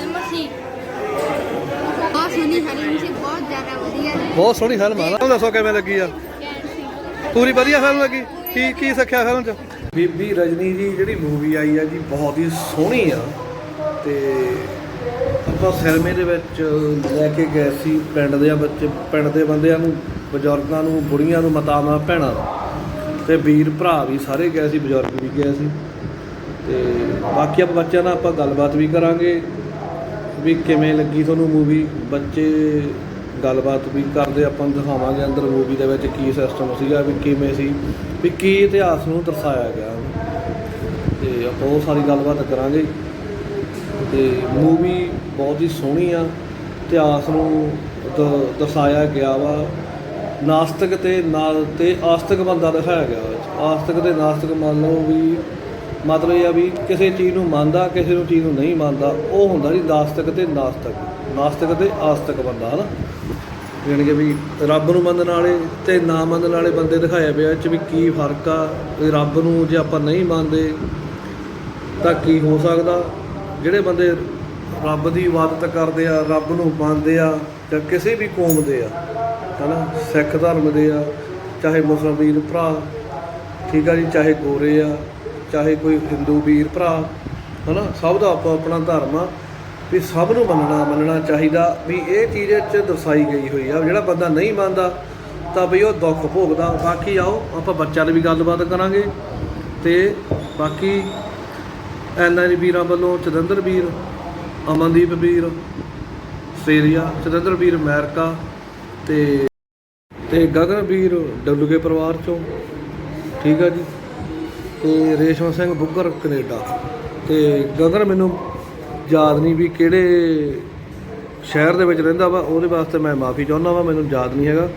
Film ਸੀ। ਬਹੁਤ ਸੋਹਣੀ film ਸੀ ਬਹੁਤ ਜ਼ਿਆਦਾ ਵਧੀਆ ਬਹੁਤ ਸੋਹਣੀ ਫਿਲਮ ਆ। ਨਾ ਦੱਸੋ ਕਿਵੇਂ ਲੱਗੀ ਆ? ਪੂਰੀ ਵਧੀਆ ਫਿਲਮ ਲੱਗੀ? ਕੀ ਕੀ ਸਿੱਖਿਆ ਫਿਲਮ ਚ? ਬੀਬੀ ਰਜਨੀ ਜੀ ਜਿਹੜੀ ਮੂਵੀ ਆਈ ਆ ਜੀ ਬਹੁਤ ਹੀ ਸੋਹਣੀ ਆ। ਤੇ ਆਪਾਂ ਸਿਨੇਮੇ ਦੇ ਵਿੱਚ ਲੈ ਕੇ ਗਏ ਸੀ ਪਿੰਡ ਦੇ ਬੱਚੇ ਪਿੰਡ ਦੇ ਬੰਦਿਆਂ ਨੂੰ ਬਜ਼ੁਰਗਾਂ ਨੂੰ ਬੁੜੀਆਂ ਨੂੰ ਮਾਤਾਵਾਂ ਭੈਣਾਂ ਨੂੰ। ਤੇ ਵੀਰ ਭਰਾ ਵੀ ਸਾਰੇ ਗਏ ਸੀ ਬਜ਼ੁਰਗ ਵੀ ਗਏ ਸੀ। ਤੇ ਬਾਕੀ ਆਪਾਂ ਬੱਚਿਆਂ ਨਾਲ ਆਪਾਂ ਗੱਲਬਾਤ ਵੀ ਕਰਾਂਗੇ। ਵੀ ਕਿਵੇਂ ਲੱਗੀ ਤੁਹਾਨੂੰ ਮੂਵੀ ਬੱਚੇ ਗੱਲਬਾਤ ਵੀ ਕਰਦੇ, ਆਪਾਂ ਨੂੰ ਦਿਖਾਵਾਂਗੇ ਅੰਦਰ ਮੂਵੀ ਦੇ ਵਿੱਚ ਕੀ ਸਿਸਟਮ ਸੀਗਾ, ਵੀ ਕਿਵੇਂ ਸੀ, ਵੀ ਕੀ ਇਤਿਹਾਸ ਨੂੰ ਦਰਸਾਇਆ ਗਿਆ। ਤੇ ਆਪਾਂ ਉਹ ਸਾਰੀ ਗੱਲਬਾਤ ਕਰਾਂਗੇ। ਤੇ ਮੂਵੀ ਬਹੁਤ ਹੀ ਸੋਹਣੀ ਆ, ਇਤਿਹਾਸ ਨੂੰ ਦਰਸਾਇਆ ਗਿਆ ਵਾ। ਨਾਸਤਿਕ ਤੇ ਨਾਲ ਤੇ ਆਸਤਿਕ ਬੰਦਾ ਦਿਖਾਇਆ ਗਿਆ ਵਾ। ਇਹ 'ਚ। ਆਸਤਿਕ ਤੇ ਨਾਸਤਿਕ ਮੰਨ ਲਓ ਵੀ ਮਤਲਬ ਇਹ ਆ ਵੀ ਕਿਸੇ ਚੀਜ਼ ਨੂੰ ਮੰਨਦਾ, ਕਿਸੇ ਨੂੰ ਚੀਜ਼ ਨੂੰ ਨਹੀਂ ਮੰਨਦਾ, ਉਹ ਹੁੰਦਾ ਜੀ ਨਾਸਤਕ ਤੇ ਨਾਸਤਕ। ਨਾਸਤਿਕ ਤੇ ਆਸਤਕ ਬੰਦਾ, ਹਨਾ? ਜਾਣੀ ਕਿ ਵੀ ਰੱਬ ਨੂੰ ਮੰਨਣ ਵਾਲੇ ਤੇ ਨਾ ਮੰਨਣ ਵਾਲੇ ਬੰਦੇ ਦਿਖਾਇਆ ਪਿਆ ਚ ਵੀ ਕੀ ਫ਼ਰਕ ਆ, ਵੀ ਰੱਬ ਨੂੰ ਜੇ ਆਪਾਂ ਨਹੀਂ ਮੰਨਦੇ ਤਾਂ ਕੀ ਹੋ ਸਕਦਾ? ਜਿਹੜੇ ਬੰਦੇ ਰੱਬ ਦੀ ਇਬਾਦਤ ਕਰਦੇ ਆ, ਰੱਬ ਨੂੰ ਮੰਨਦੇ ਆ ਜਾਂ ਕਿਸੇ ਵੀ ਕੌਮ ਦੇ ਆ, ਹਨਾ? ਸਿੱਖ ਧਰਮ ਦੇ ਆ, ਚਾਹੇ ਮੁਸਲਮਾਨ ਭਰਾ, ਠੀਕ ਆ ਜੀ, ਚਾਹੇ ਗੋਰੇ ਆ ਚਾਹੇ ਕੋਈ ਹਿੰਦੂ ਵੀਰ ਭਰਾ, ਹਨਾ, ਸਭ ਦਾ ਆਪੋ ਆਪਣਾ ਧਰਮ ਆ, ਵੀ ਸਭ ਨੂੰ ਮੰਨਣਾ ਮੰਨਣਾ ਚਾਹੀਦਾ ਵੀ ਇਹ ਚੀਜ਼ 'ਚ ਦਰਸਾਈ ਗਈ ਹੋਈ ਆ ਜਿਹੜਾ ਬੰਦਾ ਨਹੀਂ ਮੰਨਦਾ, ਤਾਂ ਵੀ ਉਹ ਦੁੱਖ ਭੋਗਦਾ। ਬਾਕੀ ਆਓ, ਆਪਾਂ ਬੱਚਿਆਂ ਦੀ ਵੀ ਗੱਲਬਾਤ ਕਰਾਂਗੇ। ਤੇ ਬਾਕੀ ਐਨਆਈ ਵੀਰਾਂ ਵੱਲੋਂ ਚਦੰਦਰ ਵੀਰ, ਅਮਨਦੀਪ ਵੀਰ ਆਸਟ੍ਰੇਲੀਆ ਚਦੰਦਰ ਵੀਰ ਅਮਰੀਕਾ ਤੇ ਤੇ ਗਗਨ ਵੀਰ ਡਬਲਯੂਕੇ ਪਰਿਵਾਰ ਚੋਂ। ਠੀਕ ਆ ਜੀ। ਤੇ ਰੇਸ਼ਮ ਸਿੰਘ ਬੁੱਗਰ, ਕੈਨੇਡਾ। ਤੇ ਗਗਨ ਮੈਨੂੰ ਯਾਦ ਨਹੀਂ ਵੀ ਕਿਹੜੇ ਸ਼ਹਿਰ ਦੇ ਵਿੱਚ ਰਹਿੰਦਾ ਵਾ, ਉਹਦੇ ਵਾਸਤੇ ਮੈਂ ਮਾਫੀ ਚਾਹੁੰਦਾ ਵਾ, ਮੈਨੂੰ ਯਾਦ ਨਹੀਂ ਹੈਗਾ।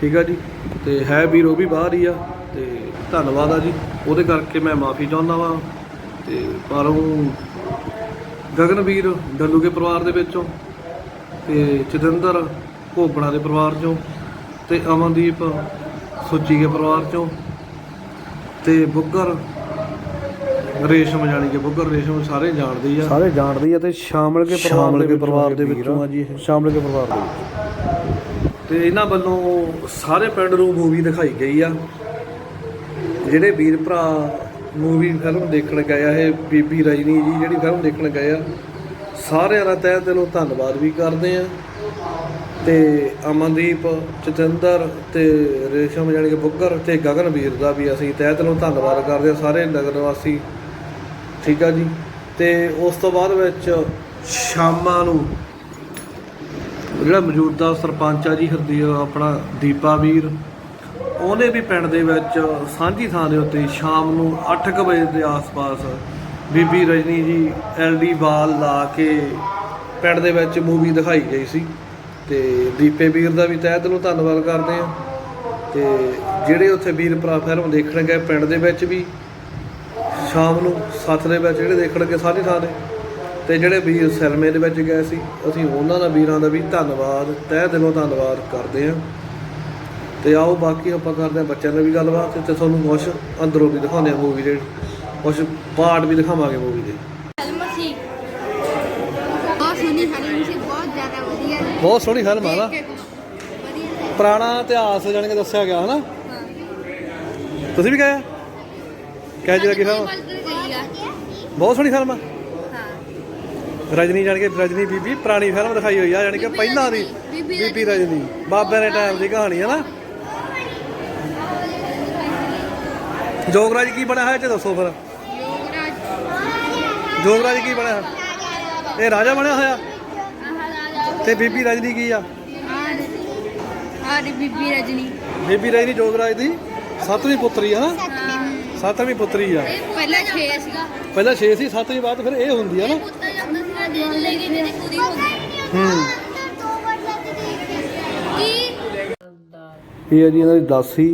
ਠੀਕ ਆ ਜੀ? ਤੇ ਹੈ ਵੀਰ, ਉਹ ਵੀ ਬਾਹਰ ਹੀ ਆ। ਤੇ ਧੰਨਵਾਦ ਆ ਜੀ। ਉਹਦੇ ਕਰਕੇ ਮੈਂ ਮਾਫੀ ਚਾਹੁੰਦਾ ਵਾ। ਤੇ ਪਰ ਗਗਨਵੀਰ ਗਗਨ ਵੀਰ, ਡੱਲੂਗੇ ਪਰਿਵਾਰ ਦੇ ਵਿੱਚੋਂ ਤੇ ਚਿਤੰਦਰ ਘੋਗਣਾ ਦੇ ਪਰਿਵਾਰ ਚੋਂ ਤੇ ਅਮਨਦੀਪ ਸੁੱਚੀ ਦੇ ਪਰਿਵਾਰ ਚੋਂ ਤੇ ਬੁੱਗਰ ਰੇਸ਼ਮ ਜਾਣੀ ਕਿ ਬੁੱਗਰ ਰੇਸ਼ਮ ਸਾਰੇ ਜਾਣਦੇ ਆ। ਸਾਰੇ ਜਾਣਦੇ ਆ ਤੇ ਸ਼ਾਮਲ ਕੇ ਪਰਿਵਾਰ ਦੇ ਪਰਿਵਾਰ ਦੇ ਵਿੱਚੋਂ ਆ ਜੀ ਇਹ। ਸ਼ਾਮਲ ਕੇ ਪਰਿਵਾਰ ਦੇ ਵਿੱਚ। ਤੇ ਇਹਨਾਂ ਵੱਲੋਂ ਸਾਰੇ ਪਿੰਡ ਨੂੰ ਮੂਵੀ ਦਿਖਾਈ ਗਈ ਆ। ਜਿਹੜੇ ਵੀਰ ਭਰਾ ਮੂਵੀ ਫਿਲਮ ਦੇਖਣ ਗਏ ਆ ਇਹ ਬੀਬੀ ਰਜਨੀ ਜੀ ਜਿਹੜੀ ਫਿਲਮ ਦੇਖਣ ਗਏ ਆ ਸਾਰਿਆਂ ਦਾ ਤਹਿ ਦਿਲੋਂ ਧੰਨਵਾਦ ਵੀ ਕਰਦੇ ਆ। ਤੇ ਅਮਨਦੀਪ, ਜਤਿੰਦਰ ਤੇ ਰੇਸ਼ਮ ਜਾਣੀ ਕਿ ਬੁੱਗਰ ਤੇ ਗਗਨ ਵੀਰ ਦਾ ਵੀ ਅਸੀਂ ਤਹਿ ਦਿਲੋਂ ਧੰਨਵਾਦ ਕਰਦੇ ਹਾਂ, ਸਾਰੇ ਨਗਰ ਨਿਵਾਸੀ। ਠੀਕ ਆ ਜੀ? ਤੇ ਉਸ ਤੋਂ ਬਾਅਦ ਵਿੱਚ ਸ਼ਾਮਾਂ ਨੂੰ ਜਿਹੜਾ ਮੌਜੂਦਾ ਸਰਪੰਚ ਆ ਜੀ ਹਰਦੀ ਆਪਣਾ ਦੀਪਾ ਵੀਰ, ਉਹਨੇ ਵੀ ਪਿੰਡ ਦੇ ਵਿੱਚ ਸਾਂਝੀ ਥਾਂ ਦੇ ਉੱਤੇ ਸ਼ਾਮ ਨੂੰ 8:00 ਵਜੇ ਦੇ ਆਸ-ਪਾਸ ਬੀਬੀ ਰਜਨੀ ਜੀ ਐਲਡੀ ਬਾਲ ਲਾ ਕੇ ਪਿੰਡ ਦੇ ਵਿੱਚ ਮੂਵੀ ਦਿਖਾਈ ਗਈ ਸੀ। ਤੇ ਦੀਪੇ ਵੀਰ ਦਾ ਵੀ ਤਹਿ ਦਿਲੋਂ ਧੰਨਵਾਦ ਕਰਦੇ ਆ ਤੇ ਜਿਹੜੇ ਉੱਥੇ ਵੀਰ ਭਰਾ ਫਿਲਮ ਦੇਖਣ ਗਏ ਪਿੰਡ ਦੇ ਵਿੱਚ ਵੀ, ਸ਼ਾਮ ਨੂੰ ਸੱਤ ਦੇ ਵਿੱਚ ਜਿਹੜੇ ਦੇਖਣਗੇ ਸਾਰੀ ਥਾਂ ਦੇ ਤੇ ਜਿਹੜੇ ਵੀਰ ਸਿਨੇਮੇ ਦੇ ਵਿੱਚ ਗਏ ਸੀ, ਅਸੀਂ ਉਹਨਾਂ ਦਾ ਵੀਰਾਂ ਦਾ ਵੀ ਧੰਨਵਾਦ, ਤਹਿ ਦਿਲੋਂ ਧੰਨਵਾਦ ਕਰਦੇ ਹਾਂ। ਤੇ ਆਓ ਬਾਕੀ ਆਪਾਂ ਕਰਦੇ ਹਾਂ ਬੱਚਿਆਂ ਨਾਲ ਵੀ ਗੱਲਬਾਤ, ਤੇ ਤੁਹਾਨੂੰ ਕੁਛ ਅੰਦਰੋਂ ਵੀ ਦਿਖਾਉਂਦੇ ਆ ਮੂਵੀ ਦੇ। ਕੁਛ ਪਾਰਟ ਵੀ ਦਿਖਾਵਾਂਗੇ ਮੂਵੀ ਦੇ ਫਿਲਮ ਸੀ ਬਹੁਤ ਸੋਹਣੀ ਫਿਲਮ ਸੀ ਬਹੁਤ ਜ਼ਿਆਦਾ ਵਧੀਆ ਬਹੁਤ ਸੋਹਣੀ ਫਿਲਮ ਆ ਨਾ। ਪੁਰਾਣਾ ਇਤਿਹਾਸ ਜਾਣ ਕੇ ਦੱਸਿਆ ਗਿਆ ਹਨਾ? ਤੁਸੀਂ ਵੀ ਗਏ? ਕਹਿ ਜੀ ਲੱਗੀ ਫਿਲਮ ਗਈ ਆ। ਬਹੁਤ ਸੋਹਣੀ ਫਿਲਮ ਆ। ਰਜਨੀ ਜਾਣ ਕੇ ਰਜਨੀ ਬੀਬੀ ਪੁਰਾਣੀ ਫਿਲਮ ਦਿਖਾਈ ਹੋਈ ਆ ਜਾਣੀ ਕਿ ਪਹਿਲਾਂ ਦੀ ਬੀਬੀ ਰਜਨੀ। ਬਾਬੇ ਦੇ ਟਾਈਮ ਦੀ ਕਹਾਣੀ ਹੈ ਨਾ ਜੋਗਰਾਜ ਕੀ ਬਣਿਆ ਹੈ ਇਹ ਚ ਦੱਸੋ ਫਿਰ। ਜੋਗਰਾਜ। ਕੀ ਬਣਿਆ ਇਹ ਰਾਜਾ ਬਣਿਆ ਹੋਇਆ? ਤੇ ਬੀਬੀ ਰਜਨੀ ਕੀ ਆ? ਬੀਬੀ ਰਜਨੀ। ਬੀਬੀ ਰਜਨੀ ਜੋਗਰਾਜ ਦੀ ਸੱਤਵੀਂ ਪੁੱਤਰੀ ਹੈ ਨਾ? ਸੱਤਵੀਂ ਪੁੱਤਰੀ ਆ। ਪਹਿਲਾਂ 6 ਸੀਗਾ। ਪਹਿਲਾਂ 6 ਸੀ ਸੱਤਵੀਂ ਬਾਅਦ ਫਿਰ ਇਹ ਹੁੰਦੀ ਆ ਨਾ? ਪੁੱਤਰ ਜਾਂਦਾ ਸੀਗਾ ਜੇਲ ਲੈ ਕੇ ਜਿਹਦੀ ਪੂਰੀ ਹੋ ਗਈ ਹੂੰ। ਕੀ ਇਹ ਜੀ ਇਹਨਾਂ ਦੀ ਦਾਸੀ।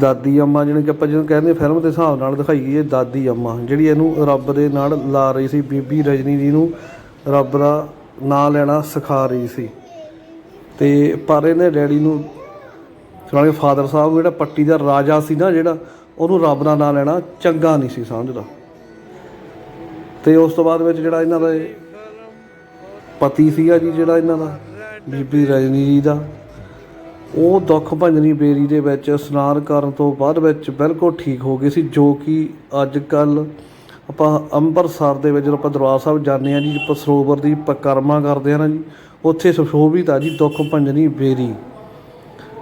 ਦਾਦੀ ਅੰਮਾ ਜਿਹਨੂੰ ਕਿ ਆਪਾਂ ਜਦੋਂ ਕਹਿੰਦੇ ਫਿਲਮ ਦੇ ਹਿਸਾਬ ਨਾਲ ਦਿਖਾਈ ਗਈ ਹੈ ਦਾਦੀ ਅੰਮਾ ਜਿਹੜੀ ਇਹਨੂੰ ਰੱਬ ਦੇ ਨਾਲ ਲਾ ਰਹੀ ਸੀ ਬੀਬੀ ਰਜਨੀ ਜੀ ਨੂੰ। ਰੱਬ ਦਾ ਨਾਂ ਲੈਣਾ ਸਿਖਾ ਰਹੀ ਸੀ। ਤੇ ਪਰ ਇਹਨੇ ਡੈਡੀ ਨੂੰ ਚਲਾਣੇ ਫਾਦਰ ਸਾਹਿਬ ਜਿਹੜਾ ਪੱਟੀ ਦਾ ਰਾਜਾ ਸੀ ਨਾ ਜਿਹੜਾ, ਉਹਨੂੰ ਰੱਬ ਦਾ ਨਾਂ ਲੈਣਾ ਚੰਗਾ ਨਹੀਂ ਸੀ ਸਮਝਦਾ। ਤੇ ਉਸ ਤੋਂ ਬਾਅਦ ਵਿੱਚ ਜਿਹੜਾ ਇਹਨਾਂ ਦਾ ਪਤੀ ਸੀਗਾ ਜੀ, ਜਿਹੜਾ ਇਹਨਾਂ ਦਾ ਬੀਬੀ ਰਜਨੀ ਜੀ ਦਾ, ਉਹ ਦੁੱਖ ਭੰਜਨੀ ਬੇਰੀ ਦੇ ਵਿੱਚ, ਇਸ਼ਨਾਨ ਕਰਨ ਤੋਂ ਬਾਅਦ ਵਿੱਚ ਬਿਲਕੁਲ ਠੀਕ ਹੋ ਗਏ ਸੀ, ਜੋ ਕਿ ਅੱਜ ਕੱਲ੍ਹ ਆਪਾਂ ਅੰਮ੍ਰਿਤਸਰ ਦੇ ਵਿੱਚ ਜਦੋਂ ਆਪਾਂ ਦਰਬਾਰ ਸਾਹਿਬ ਜਾਂਦੇ ਆ ਜੀ, ਆਪਾਂ ਸਰੋਵਰ ਦੀ ਪਕਰਮਾ ਕਰਦੇ ਆ ਨਾ ਜੀ, ਉੱਥੇ ਸੁਸ਼ੋਭਿਤ ਆ ਜੀ, ਦੁੱਖ ਭੰਜਨੀ ਬੇਰੀ।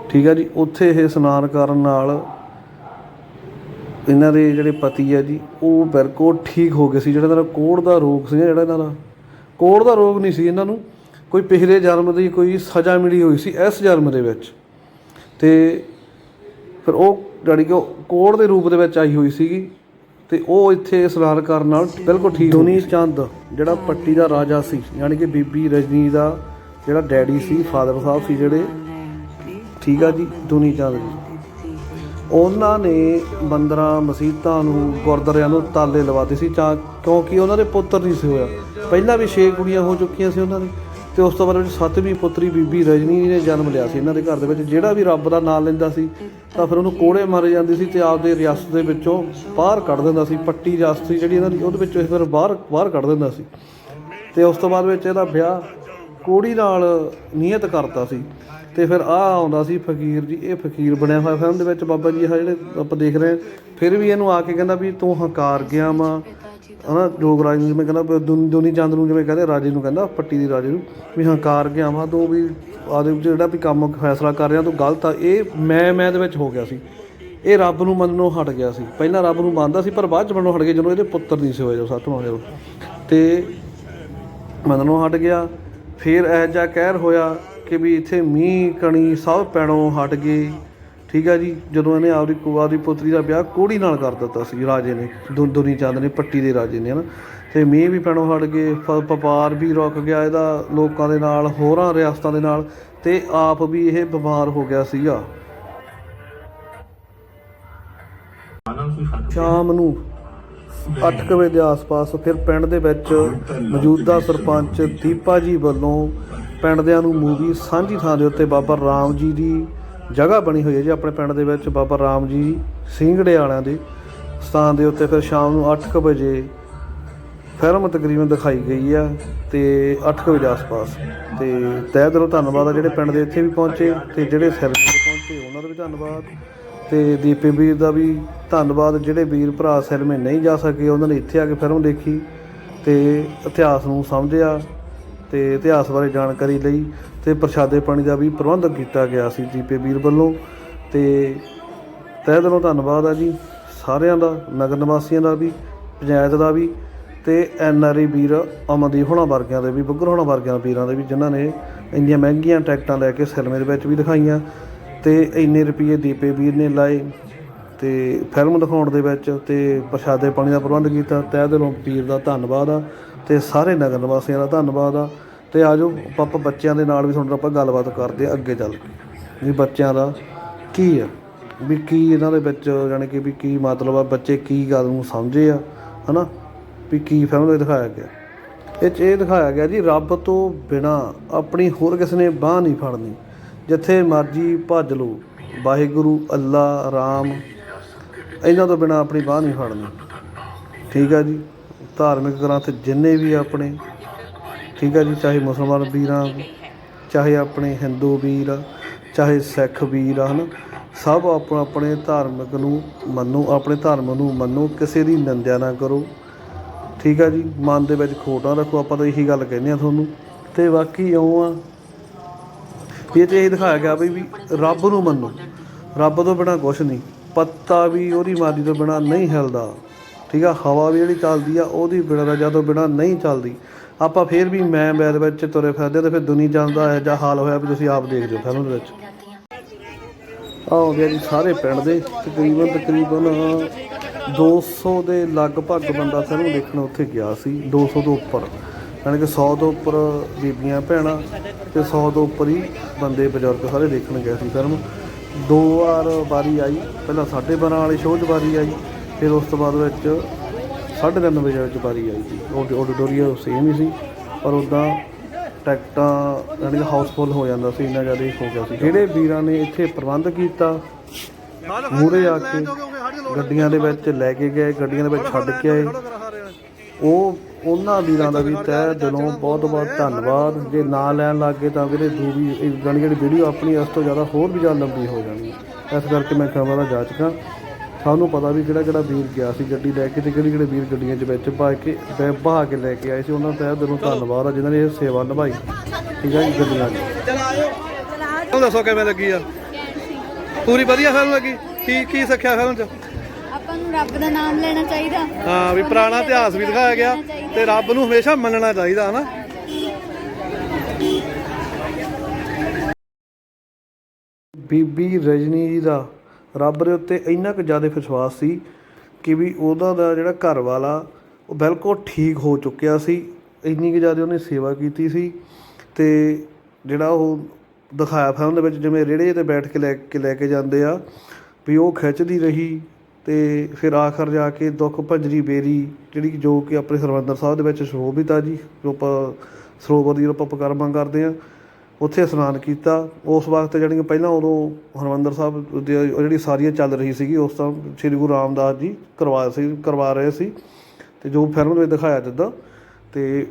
ਠੀਕ ਆ ਜੀ, ਉੱਥੇ ਇਹ ਇਸ਼ਨਾਨ ਕਰਨ ਨਾਲ ਇਹਨਾਂ ਦੇ ਜਿਹੜੇ ਪਤੀ ਆ ਜੀ, ਉਹ ਬਿਲਕੁਲ ਠੀਕ ਹੋ ਗਏ ਸੀ, ਜਿਹੜਾ ਇਹਨਾਂ ਦਾ ਕੋੜ ਦਾ ਰੋਗ ਸੀ ਜਿਹੜਾ ਇਹਨਾਂ ਦਾ। ਕੋੜ ਦਾ ਰੋਗ ਨਹੀਂ ਸੀ ਇਹਨਾਂ ਨੂੰ, ਕੋਈ ਪਿਛਲੇ ਜਨਮ ਦੀ ਕੋਈ ਸਜ਼ਾ ਮਿਲੀ ਹੋਈ ਸੀ ਇਸ ਜਨਮ ਦੇ ਵਿੱਚ। ਤੇ ਫਿਰ ਉਹ ਜਾਣੀ ਕਿ ਉਹ ਕੋੜ ਦੇ ਰੂਪ ਦੇ ਵਿੱਚ ਆਈ ਹੋਈ ਸੀਗੀ। ਤੇ ਉਹ ਇੱਥੇ ਇਸਰਾਰ ਕਰਨ ਨਾਲ ਬਿਲਕੁਲ ਠੀਕ ਦੁਨੀ ਚੰਦ, ਜਿਹੜਾ ਪੱਟੀ ਦਾ ਰਾਜਾ ਸੀ, ਯਾਨੀ ਕਿ ਬੀਬੀ ਰਜਨੀ ਦਾ ਜਿਹੜਾ ਡੈਡੀ ਸੀ, ਫਾਦਰ ਸਾਹਿਬ ਸੀ ਜਿਹੜੇ, ਠੀਕ ਆ ਜੀ, ਦੁਨੀ ਚੰਦ ਜੀ। ਉਹਨਾਂ ਨੇ ਮੰਦਰਾਂ ਮਸੀਤਾਂ ਨੂੰ, ਗੁਰਦੁਆਰਿਆਂ ਨੂੰ ਤਾਲੇ ਲਵਾਤੇ ਸੀ ਤਾਂ ਕਿਉਂਕਿ ਉਹਨਾਂ ਦੇ ਪੁੱਤਰ ਨਹੀਂ ਸੀ ਹੋਇਆ। ਪਹਿਲਾਂ ਵੀ ਛੇ ਕੁੜੀਆਂ ਹੋ ਚੁੱਕੀਆਂ ਸੀ ਉਹਨਾਂ ਦੀ। ਤੇ ਉਸ ਤੋਂ ਬਾਅਦ ਵਿੱਚ ਸੱਤਵੀਂ ਪੁੱਤਰੀ ਬੀਬੀ ਰਜਨੀ ਨੇ ਜਨਮ ਲਿਆ ਸੀ ਇਹਨਾਂ ਦੇ ਘਰ ਦੇ ਵਿੱਚ। ਜਿਹੜਾ ਵੀ ਰੱਬ ਦਾ ਨਾਮ ਲੈਂਦਾ ਸੀ, ਤਾਂ ਫਿਰ ਉਹਨੂੰ ਕੋੜੇ ਮਾਰੇ ਜਾਂਦੇ ਸੀ ਤੇ ਆਪਦੇ ਰਿਆਸਤ ਦੇ ਵਿੱਚੋਂ ਬਾਹਰ ਕੱਢ ਦਿੰਦਾ ਸੀ। ਪੱਟੀ ਰਿਆਸਤ ਸੀ ਜਿਹੜੀ ਇਹਨਾਂ ਦੀ, ਉਹਦੇ ਵਿੱਚੋਂ ਇਹ ਫਿਰ ਬਾਹਰ ਬਾਹਰ ਕੱਢ ਦਿੰਦਾ ਸੀ। ਤੇ ਉਸ ਤੋਂ ਬਾਅਦ ਵਿੱਚ ਇਹਦਾ ਵਿਆਹ ਕੋੜੀ ਨਾਲ ਨੀਅਤ ਕਰਤਾ ਸੀ। ਤੇ ਫਿਰ ਆ ਆਉਂਦਾ ਸੀ ਫਕੀਰ ਜੀ, ਇਹ ਫਕੀਰ ਬਣਿਆ ਹੋਇਆ ਫਿਲਮ ਦੇ ਵਿੱਚ ਬਾਬਾ ਜੀ ਆਹ ਜਿਹੜੇ ਆਪਾਂ ਦੇਖ ਰਹੇ ਹਾਂ, ਫਿਰ ਵੀ ਇਹਨੂੰ ਆ ਕੇ ਕਹਿੰਦਾ ਵੀ ਤੂੰ ਹੰਕਾਰ ਗਿਆ ਵਾ ਹਨਾ ਜੋਗਰਾਜ ਨੂੰ ਜਿਵੇਂ ਕਹਿੰਦਾ, ਵੀ ਦੁਨੀ ਚੰਦ ਨੂੰ ਜਿਵੇਂ ਕਹਿੰਦੇ, ਰਾਜੇ ਨੂੰ ਕਹਿੰਦਾ, ਪੱਟੀ ਦੀ ਰਾਜੇ ਨੂੰ, ਵੀ ਹੰਕਾਰ ਗਿਆ ਵਾ ਤੂੰ ਵੀ ਆਦੇ ਜਿਹੜਾ ਵੀ ਕੰਮ ਫੈਸਲਾ ਕਰ ਰਿਹਾ, ਤੂੰ ਗਲਤ ਆ। ਇਹ ਮੈਂ ਮੈਂ ਦੇ ਵਿੱਚ ਹੋ ਗਿਆ ਸੀ। ਇਹ ਰੱਬ ਨੂੰ ਮੰਨਣੋਂ ਹਟ ਗਿਆ ਸੀ। ਪਹਿਲਾਂ ਰੱਬ ਨੂੰ ਮੰਨਦਾ ਸੀ, ਪਰ ਬਾਅਦ ਚ ਮੰਨਣੋਂ ਹਟ ਗਿਆ, ਜਦੋਂ ਇਹਦੇ ਪੁੱਤਰ ਨਹੀਂ ਸੀ ਹੋਏ ਜੋ ਸੱਤਵਾਂ ਜਦੋਂ ਤੇ ਮੰਨਣੋਂ ਹਟ ਗਿਆ। ਫਿਰ ਇਹ ਜਿਹਾ ਕਹਿਰ ਹੋਇਆ ਕਿ ਵੀ ਇੱਥੇ ਮੀਂਹ, ਕਣੀ ਸਭ ਪੈਣੋਂ ਹਟ ਗਏ। ਠੀਕ ਆ ਜੀ, ਜਦੋਂ ਇਹਨੇ ਆਪਦੀ ਕੁਆ ਦੀ ਪੁੱਤਰੀ ਦਾ ਵਿਆਹ ਕੋੜੀ ਨਾਲ ਕਰ ਦਿੱਤਾ ਸੀ, ਰਾਜੇ ਨੇ ਦੁ- ਦੁਨੀ ਚੰਦ ਨੇ, ਪੱਟੀ ਦੇ ਰਾਜੇ ਨੇ, ਹਨਾ। ਤੇ ਮੀਂਹ ਵੀ ਪੈਣੋਂ ਹਟ ਗਏ ਵਪਾਰ ਵੀ ਰੁਕ ਗਿਆ ਇਹਦਾ, ਲੋਕਾਂ ਦੇ ਨਾਲ, ਹੋਰਾਂ ਰਿਆਸਤਾਂ ਦੇ ਨਾਲ, ਤੇ ਆਪ ਵੀ ਇਹ ਬਿਮਾਰ ਹੋ ਗਿਆ ਸੀਗਾ। ਸ਼ਾਮ ਨੂੰ 8 ਵਜੇ ਦੇ ਆਸ-ਪਾਸ ਫਿਰ ਪਿੰਡ ਦੇ ਵਿੱਚ ਮੌਜੂਦਾ ਸਰਪੰਚ ਦੀਪਾ ਜੀ ਵੱਲੋਂ ਪਿੰਡਿਆਂ ਨੂੰ ਮੂਵੀ ਸਾਂਝੀ ਥਾਂ ਦੇ ਉੱਤੇ ਬਾਬਾ ਰਾਮ ਜੀ ਦੀ ਜਗ੍ਹਾ ਬਣੀ ਹੋਈ ਹੈ ਜੀ ਆਪਣੇ ਪਿੰਡ ਦੇ ਵਿੱਚ ਬਾਬਾ ਰਾਮ ਜੀ ਸਿੰਘੜੇ ਵਾਲਿਆਂ ਦੇ। ਸਥਾਨ ਦੇ ਉੱਤੇ ਫਿਰ ਸ਼ਾਮ ਨੂੰ 8 ਵਜੇ ਫਿਲਮ ਤਕਰੀਬਨ ਦਿਖਾਈ ਗਈ ਆ ਤੇ 8 ਵਜੇ ਆਸ-ਪਾਸ। ਤੇ ਤਹਿ ਦਿਲੋਂ ਧੰਨਵਾਦ ਆ ਜਿਹੜੇ ਪਿੰਡ ਦੇ ਇੱਥੇ ਵੀ ਪਹੁੰਚੇ ਤੇ ਜਿਹੜੇ ਸਿਰਜਣ ਪਹੁੰਚੇ, ਉਹਨਾਂ ਦਾ ਵੀ ਧੰਨਵਾਦ। ਤੇ ਦੀਪੇ ਵੀਰ ਦਾ ਵੀ ਧੰਨਵਾਦ, ਜਿਹੜੇ ਵੀਰ ਭਰਾ ਸਿਨੇਮੇ ਨਹੀਂ ਜਾ ਸਕੇ, ਉਹਨਾਂ ਨੇ ਇੱਥੇ ਆ ਕੇ ਫਿਲਮ ਦੇਖੀ ਤੇ ਇਤਿਹਾਸ ਨੂੰ ਸਮਝਿਆ। ਤੇ ਇਤਿਹਾਸ ਬਾਰੇ ਜਾਣਕਾਰੀ ਲਈ ਤੇ ਪ੍ਰਸ਼ਾਦੇ ਪਾਣੀ ਦਾ ਵੀ ਪ੍ਰਬੰਧ ਕੀਤਾ ਗਿਆ ਸੀ ਦੀਪੇ ਵੀਰ ਵੱਲੋਂ। ਤੇ ਤਹਿ ਦਿਲੋਂ ਧੰਨਵਾਦ ਆ ਜੀ ਸਾਰਿਆਂ ਦਾ, ਨਗਰ ਨਿਵਾਸੀਆਂ ਦਾ ਵੀ, ਪੰਚਾਇਤ ਦਾ ਵੀ ਤੇ ਐਨ ਆਰ ਆਈ ਵੀਰ ਅਮਨਦੀਪ ਹੋਣਾ ਵਰਗਿਆਂ ਦੇ ਵੀ, ਬੁੱਗਰ ਹੋਣਾ ਵਰਗਿਆਂ ਵੀਰਾਂ ਦੇ ਵੀ ਜਿਨ੍ਹਾਂ ਨੇ ਇੰਨੀਆਂ ਮਹਿੰਗੀਆਂ ਟਿਕਟਾਂ ਲੈ ਕੇ ਸਿਨੇਮੇ ਦੇ ਵਿੱਚ ਵੀ ਦਿਖਾਈਆਂ। ਤੇ ਇੰਨੇ ਰੁਪਏ ਦੀਪੇ ਵੀਰ ਨੇ ਲਾਏ ਤੇ ਫਿਲਮ ਦਿਖਾਉਣ ਦੇ ਵਿੱਚ ਤੇ ਪ੍ਰਸ਼ਾਦੇ ਪਾਣੀ ਦਾ ਪ੍ਰਬੰਧ ਕੀਤਾ। ਤਹਿ ਦਿਲੋਂ ਵੀਰ ਦਾ ਧੰਨਵਾਦ ਆ ਤੇ ਸਾਰੇ ਨਗਰ ਨਿਵਾਸੀਆਂ ਦਾ ਧੰਨਵਾਦ ਆ। ਤੇ ਆਜੋ ਆਪਾਂ ਆਪਾਂ ਬੱਚਿਆਂ ਦੇ ਨਾਲ ਵੀ ਤੁਹਾਨੂੰ ਆਪਾਂ ਗੱਲਬਾਤ ਕਰਦੇ ਆ ਅੱਗੇ ਚੱਲ ਕੇ। ਵੀ ਬੱਚਿਆਂ ਦਾ ਕੀ ਆ? ਵੀ ਕੀ ਇਹਨਾਂ ਦੇ ਵਿੱਚ ਜਾਣੀ ਕਿ ਵੀ ਕੀ ਮਤਲਬ ਆ, ਬੱਚੇ ਕੀ ਗੱਲ ਨੂੰ ਸਮਝੇ ਆ, ਹਨਾ? ਵੀ ਕੀ ਫਿਲਮ ਦੇ ਦਿਖਾਇਆ ਗਿਆ। ਇਹ 'ਚ ਇਹ ਦਿਖਾਇਆ ਗਿਆ ਜੀ, ਰੱਬ ਤੋਂ ਬਿਨਾ ਆਪਣੀ ਹੋਰ ਕਿਸੇ ਨੇ ਬਾਹ ਨਹੀਂ ਫੜਨੀ। ਜਿੱਥੇ ਮਰਜ਼ੀ ਭੱਜ ਲਓ। ਵਾਹਿਗੁਰੂ, ਅੱਲਾ, ਰਾਮ, ਇਹਨਾਂ ਤੋਂ ਬਿਨਾ ਆਪਣੀ ਬਾਹ ਨਹੀਂ ਫੜਨੀ। ਠੀਕ ਆ ਜੀ, ਧਾਰਮਿਕ ਗ੍ਰੰਥ ਜਿੰਨੇ ਵੀ ਆਪਣੇ ਠੀਕ ਆ ਜੀ ਚਾਹੇ ਮੁਸਲਮਾਨ ਵੀਰਾਂ ਚਾਹੇ ਆਪਣੇ ਹਿੰਦੂ ਵੀਰ ਆ, ਚਾਹੇ ਸਿੱਖ ਵੀਰ ਆ ਹਨਾ? ਸਭ ਆਪੋ ਆਪਣੇ ਧਾਰਮਿਕ ਨੂੰ ਮੰਨੋ ਆਪਣੇ ਧਰਮ ਨੂੰ ਮੰਨੋ ਕਿਸੇ ਦੀ ਨਿੰਦਿਆ ਨਾ ਕਰੋ। ਠੀਕ ਆ ਜੀ ਮਨ ਦੇ ਵਿੱਚ ਖੋਟ ਨਾ ਰੱਖੋ ਆਪਾਂ ਤਾਂ ਇਹੀ ਗੱਲ ਕਹਿੰਦੇ ਆ ਤੁਹਾਨੂੰ। ਤੇ ਬਾਕੀ ਇਉਂ ਆ ਵੀ ਇਹ 'ਚ ਇਹ ਦਿਖਾਇਆ ਗਿਆ ਵੀ ਵੀ ਰੱਬ ਨੂੰ ਮੰਨੋ। ਰੱਬ ਤੋਂ ਬਿਨਾ ਕੁਛ ਨਹੀਂ। ਪੱਤਾ ਵੀ ਉਹਦੀ ਮਰਜ਼ੀ ਤੋਂ ਬਿਨਾ ਨਹੀਂ ਹਿਲਦਾ। ਠੀਕ ਆ ਹਵਾ ਵੀ ਜਿਹੜੀ ਚੱਲਦੀ ਆ ਉਹਦੀ ਬਿਨਾਂ ਰਜਾ ਤੋਂ ਬਿਨਾ ਨਹੀਂ ਚੱਲਦੀ। ਆਪਾਂ ਫੇਰ ਵੀ ਮੈਂ ਬੈਦ ਵਿੱਚ ਤੁਰੇ ਫਿਰਦੇ ਤੇ ਫਿਰ ਦੁਨੀ ਜਾਂਦਾ ਇਹ ਜਿਹਾ ਹਾਲ ਹੋਇਆ ਵੀ ਤੁਸੀਂ ਆਪ ਦੇਖ ਜਾਓ ਫਿਲਮ ਦੇ ਵਿੱਚ। ਆਹ ਗਿਆ ਜੀ ਸਾਰੇ ਪਿੰਡ ਦੇ, ਤਕਰੀਬਨ ਤਕਰੀਬਨ 200 ਦੇ ਲਗਭਗ ਬੰਦਾ ਫਿਲਮ ਦੇਖਣ ਉੱਥੇ ਗਿਆ ਸੀ 200 ਤੋਂ ਉੱਪਰ। ਯਾਨੀ ਕਿ 100 ਤੋਂ ਉੱਪਰ ਬੀਬੀਆਂ, ਭੈਣਾਂ ਤੇ 100 ਤੋਂ ਉੱਪਰ ਹੀ ਬੰਦੇ, ਬਜ਼ੁਰਗ ਸਾਰੇ ਦੇਖਣ ਗਏ ਸੀ ਫਿਲਮ। ਦੋ ਵਾਰ ਵਾਰੀ ਆਈ, ਪਹਿਲਾਂ 12:30 ਵਾਲੇ ਸ਼ੋਅ 'ਚ ਵਾਰੀ ਆਈ, ਫਿਰ ਉਸ ਤੋਂ ਬਾਅਦ ਵਿੱਚ 3:30 ਵਜੇ ਵਿੱਚ ਵਾਰੀ ਆਈ ਸੀ। ਆਡੀਟੋਰੀਅਮ ਸੇਮ ਹੀ ਸੀ, ਪਰ ਉਦਾਂ ਟਿਕਟਾਂ ਯਾਨੀ ਕਿ ਹਾਊਸਫੁੱਲ ਹੋ ਜਾਂਦਾ ਸੀ, ਇੰਨਾ ਜ਼ਿਆਦਾ ਹੋ ਗਿਆ ਸੀ। ਜਿਹੜੇ ਵੀਰਾਂ ਨੇ ਇੱਥੇ ਪ੍ਰਬੰਧ ਕੀਤਾ, ਮੂਹਰੇ ਆ ਕੇ ਗੱਡੀਆਂ ਦੇ ਵਿੱਚ ਲੈ ਕੇ ਗਏ, ਗੱਡੀਆਂ ਦੇ ਵਿੱਚ ਛੱਡ ਕੇ ਆਏ। ਉਹ, ਉਹਨਾਂ ਵੀਰਾਂ ਦਾ ਵੀ ਤਹਿ ਦਿਲੋਂ ਬਹੁਤ ਬਹੁਤ ਧੰਨਵਾਦ। ਜੇ ਨਾ ਲੈਣ ਲੱਗੇ ਤਾਂ ਵੀਰੇ ਦੂਰੀ ਇਹ ਜਿਹੜੀ ਵੀਡੀਓ ਆਪਣੀ, ਇਸ ਤੋਂ ਜ਼ਿਆਦਾ ਹੋਰ ਵੀ ਜ਼ਿਆਦਾ ਲੰਬੀ ਹੋ ਜਾਣੀ ਇਸ ਕਰਕੇ ਮੈਂ ਖਬਰਾਂ ਜਾ ਚੁੱਕਾ। ਸਾਨੂੰ ਪਤਾ ਵੀ ਕਿਹੜਾ ਕਿਹੜਾ ਵੀਰ ਗਿਆ ਸੀ ਗੱਡੀ ਲੈ ਕੇ ਤੇ ਕਿਹੜੇ ਕਿਹੜੇ ਵੀਰ ਗੱਡੀਆਂ 'ਚ ਵਿੱਚ ਪਾ ਕੇ ਬੈ ਬਹਾ ਕੇ ਲੈ ਕੇ ਆਏ ਸੀ। ਉਹਨਾਂ ਦਾ ਤਹਿ ਦਿਲੋਂ ਧੰਨਵਾਦ ਆ ਜਿਨ੍ਹਾਂ ਨੇ ਇਹ ਸੇਵਾ ਨਿਭਾਈ। ਠੀਕ ਹੈ ਜੀ ਗੱਡੀਆਂ ਦੀ ਤੁਹਾਨੂੰ ਦੱਸੋ ਕਿਵੇਂ ਲੱਗੀ ਆ? ਪੂਰੀ ਵਧੀਆ ਫਿਲਮ ਲੱਗੀ? ਕੀ ਕੀ ਸਿੱਖਿਆ ਫਿਲਮ 'ਚ? ਆਪਾਂ ਨੂੰ ਰੱਬ ਦਾ ਨਾਮ ਲੈਣਾ ਚਾਹੀਦਾ। ਹਾਂ ਵੀ ਪੁਰਾਣਾ ਇਤਿਹਾਸ ਵੀ ਦਿਖਾਇਆ ਗਿਆ ਤੇ ਰੱਬ ਨੂੰ ਹਮੇਸ਼ਾ ਮੰਨਣਾ ਚਾਹੀਦਾ ਹਨਾ? ਬੀਬੀ ਰਜਨੀ ਜੀ ਦਾ ਰੱਬ ਦੇ ਉੱਤੇ ਇੰਨਾ ਕੁ ਜ਼ਿਆਦਾ ਵਿਸ਼ਵਾਸ ਸੀ ਕਿ ਵੀ ਉਹਦਾ ਦਾ ਜਿਹੜਾ ਘਰ ਵਾਲਾ ਉਹ ਬਿਲਕੁਲ ਠੀਕ ਹੋ ਚੁੱਕਿਆ ਸੀ। ਇੰਨੀ ਕੁ ਜ਼ਿਆਦਾ ਉਹਨੇ ਸੇਵਾ ਕੀਤੀ ਸੀ ਤੇ ਜਿਹੜਾ ਉਹ ਦਿਖਾਇਆ ਫਿਲਮ ਦੇ ਵਿੱਚ ਜਿਵੇਂ ਰੇੜੇ ਤੇ ਬੈਠ ਕੇ ਲੈ ਕੇ ਲੈ ਕੇ ਜਾਂਦੇ ਆ ਵੀ ਉਹ ਖਿੱਚਦੀ ਰਹੀ ਤੇ ਫਿਰ ਆਖਰ ਜਾ ਕੇ ਦੁੱਖ ਭੰਜਰੀ ਬੇਰੀ ਜਿਹੜੀ ਜੋ ਕਿ ਆਪਣੇ ਹਰਿਮੰਦਰ ਸਾਹਿਬ ਦੇ ਵਿੱਚ ਸ਼ੋਭਿਤ ਜੀ, ਜੋ ਆਪਾਂ ਸਰੋਵਰ ਦੀ ਆਪਾਂ ਪਕਰਮਾਂ ਕਰਦੇ ਆ ਉੱਥੇ ਇਸ਼ਨਾਨ ਕੀਤਾ। ਉਸ ਵਕਤ ਜਾਣੀ ਕਿ ਪਹਿਲਾਂ ਉਦੋਂ ਹਰਿਮੰਦਰ ਸਾਹਿਬ ਦੀ ਜਿਹੜੀ ਸਾਰੀਆਂ ਚੱਲ ਰਹੀ ਸੀਗੀ, ਉਸ ਟਾਈਮ ਸ੍ਰੀ ਗੁਰੂ ਰਾਮਦਾਸ ਜੀ ਕਰਵਾ ਸੀ, ਕਰਵਾ ਰਹੇ ਸੀ। ਤੇ ਜੋ ਫਿਲਮ ਵਿੱਚ ਦਿਖਾਇਆ ਜਿੱਦਾਂ, ਤੇ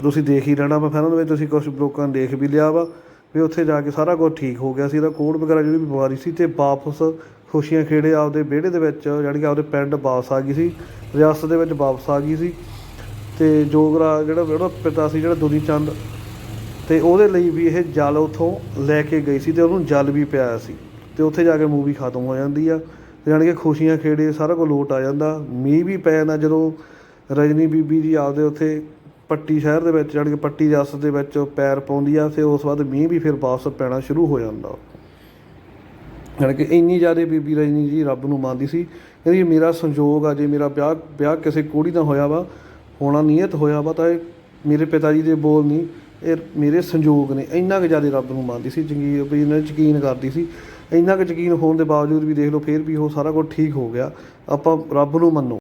ਤੁਸੀਂ ਦੇਖ ਹੀ ਰਹਿਣਾ ਮੈਂ ਫਿਲਮ ਦੇ ਵਿੱਚ, ਤੁਸੀਂ ਕੁਝ ਲੋਕਾਂ ਨੇ ਦੇਖ ਵੀ ਲਿਆ ਵਾ। ਵੀ ਉੱਥੇ ਜਾ ਕੇ ਸਾਰਾ ਕੁਝ ਠੀਕ ਹੋ ਗਿਆ ਸੀ। ਇਹਦਾ ਕੋੜ ਵਗੈਰਾ ਜਿਹੜੀ ਬਿਮਾਰੀ ਸੀ, ਤੇ ਵਾਪਸ ਖੁਸ਼ੀਆਂ ਖੇੜੇ ਆਪਦੇ ਵਿਹੜੇ ਦੇ ਵਿੱਚ, ਜਾਣੀ ਕਿ ਆਪਦੇ ਪਿੰਡ ਵਾਪਸ ਆ ਗਈ ਸੀ। ਰਿਆਸਤ ਦੇ ਵਿੱਚ ਵਾਪਸ ਆ ਗਈ ਸੀ। ਤੇ ਜੋਗਰਾ ਜਿਹੜਾ, ਉਹਦਾ ਪਿਤਾ ਸੀ ਜਿਹੜਾ ਦੁਨੀ ਚੰਦ ਅਤੇ ਉਹਦੇ ਲਈ ਵੀ ਇਹ ਜਲ ਉੱਥੋਂ ਲੈ ਕੇ ਗਈ ਸੀ ਅਤੇ ਉਹਨੂੰ ਜਲ ਵੀ ਪਿਆਇਆ ਸੀ। ਅਤੇ ਉੱਥੇ ਜਾ ਕੇ ਮੂਵੀ ਖਤਮ ਹੋ ਜਾਂਦੀ ਆ ਤੇ ਜਾਣੀ ਕਿ ਖੁਸ਼ੀਆਂ ਖੇੜੇ ਸਾਰਾ ਕੁਝ ਲੋਟ ਆ ਜਾਂਦਾ। ਮੀਂਹ ਵੀ ਪੈ ਜਾਂਦਾ ਜਦੋਂ ਰਜਨੀ ਬੀਬੀ ਜੀ ਆਪਦੇ ਉੱਥੇ ਪੱਟੀ ਸ਼ਹਿਰ ਦੇ ਵਿੱਚ, ਜਾਣੀ ਕਿ ਪੱਟੀ ਰਿਆਸਤ ਦੇ ਵਿੱਚ ਪੈਰ ਪਾਉਂਦੀ ਆ ਤੇ ਉਸ ਤੋਂ ਬਾਅਦ ਮੀਂਹ ਵੀ ਫਿਰ ਵਾਪਸ ਪੈਣਾ ਸ਼ੁਰੂ ਹੋ ਜਾਂਦਾ। ਜਾਣੀ ਕਿ ਇੰਨੀ ਜ਼ਿਆਦਾ ਬੀਬੀ ਰਜਨੀ ਜੀ ਰੱਬ ਨੂੰ ਮੰਨਦੀ ਸੀ। ਕਹਿੰਦੀ, ਮੇਰਾ ਸੰਜੋਗ ਆ, ਜੇ ਮੇਰਾ ਵਿਆਹ ਵਿਆਹ ਕਿਸੇ ਕੁੜੀ ਨਾਲ ਹੋਇਆ ਵਾ, ਹੋਣਾ ਨੀਅਤ ਹੋਇਆ ਵਾ, ਤਾਂ ਇਹ ਮੇਰੇ ਪਿਤਾ ਜੀ ਦੇ ਬੋਲ ਨਹੀਂ। ਇਹ ਮੇਰੇ ਸੰਯੋਗ ਨੇ, ਇੰਨਾ ਕੁ ਜ਼ਿਆਦਾ ਰੱਬ ਨੂੰ ਮੰਨਦੀ ਸੀ, ਚੰਗੀ ਵੀ ਇਹਨਾਂ ਯਕੀਨ ਕਰਦੀ ਸੀ। ਇੰਨਾ ਕੁ ਯਕੀਨ ਹੋਣ ਦੇ ਬਾਵਜੂਦ ਵੀ ਦੇਖ ਲਓ, ਫਿਰ ਵੀ ਉਹ ਸਾਰਾ ਕੁਝ ਠੀਕ ਹੋ ਗਿਆ। ਆਪਾਂ ਰੱਬ ਨੂੰ ਮੰਨੋ।